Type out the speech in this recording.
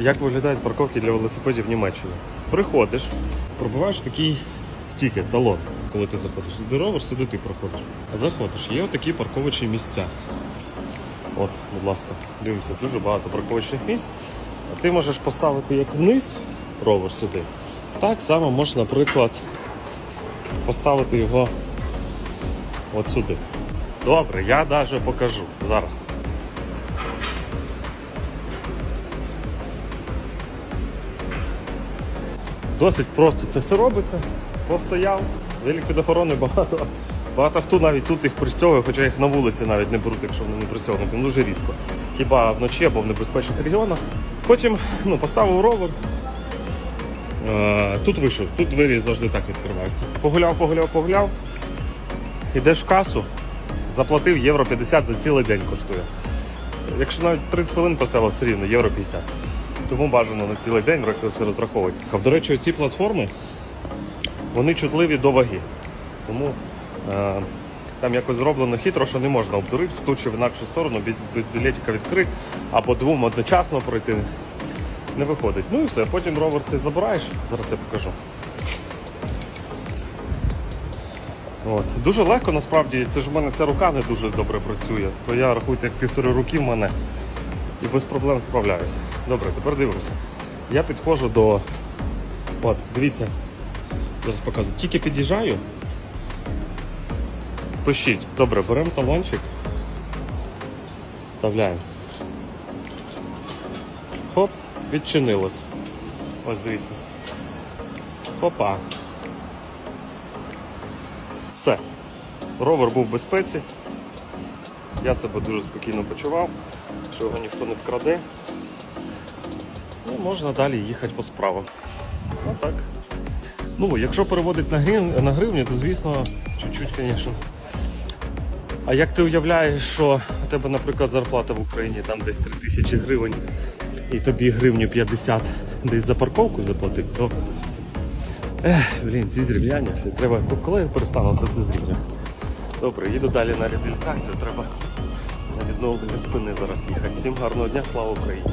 як виглядають парковки для велосипедів в Німеччині. Приходиш, пробиваєш такий тікет, талон, коли ти заходиш. Сюди ровер, сюди ти проходиш. Заходиш, є отакі парковочні місця. От, будь ласка, дивимося, дуже багато парковочних місць. Ти можеш поставити як вниз ровер сюди. Так само можеш, наприклад, поставити його от сюди. Добре, я навіть покажу зараз. Досить просто це все робиться. Постояв, велик під охороною багато. Багато хто навіть тут їх пристягує, хоча їх на вулиці навіть не беруть, якщо вони не пристягнуті. Ну, Дуже рідко. Хіба вночі або в небезпечних регіонах. Потім ну, поставив ровер. Тут вийшов, тут двері завжди так відкриваються. Погуляв, погуляв, погуляв. Ідеш в касу, заплатив євро 50 за цілий день коштує. Якщо навіть 30 хвилин поставив, все рівно євро 50. Тому бажано на цілий день все розраховувати. А До речі, ці платформи вони чутливі до ваги. Тому е, там якось зроблено хитро, що не можна обдурити в ту чи в інакшу сторону, без, без білетика відкрити або двом одночасно пройти. Не виходить. Ну і все, потім ровер цей забираєш, зараз я покажу. От. Дуже легко насправді, це ж в мене ця рука не дуже добре працює, то я рахуйте як півтори руки в мене і без проблем справляюся. Добре, тепер дивимося. Я підходжу до. От, дивіться, зараз покажу. Тільки під'їжджаю. Пишіть. Добре, беремо талончик. Вставляємо. Хоп, відчинилось. Ось дивіться. Опа. Все. Ровер був в безпеці. Я себе дуже спокійно почував, що його ніхто не вкраде. І можна далі їхати по справам. Отак. Ну, якщо переводити на, грив... на гривню, то звісно, чуть-чуть, звісно. А як ти уявляєш, що у тебе, наприклад, зарплата в Україні там десь 3 тисячі гривень, і тобі гривню 50 десь за парковку заплатити, то. Ех, блін, ці зрівняння все. Треба. Коли я перестану це все зрівнювати? Добре, їду далі на реабілітацію. Треба на відновлення спини зараз їхати. Всім гарного дня, слава Україні!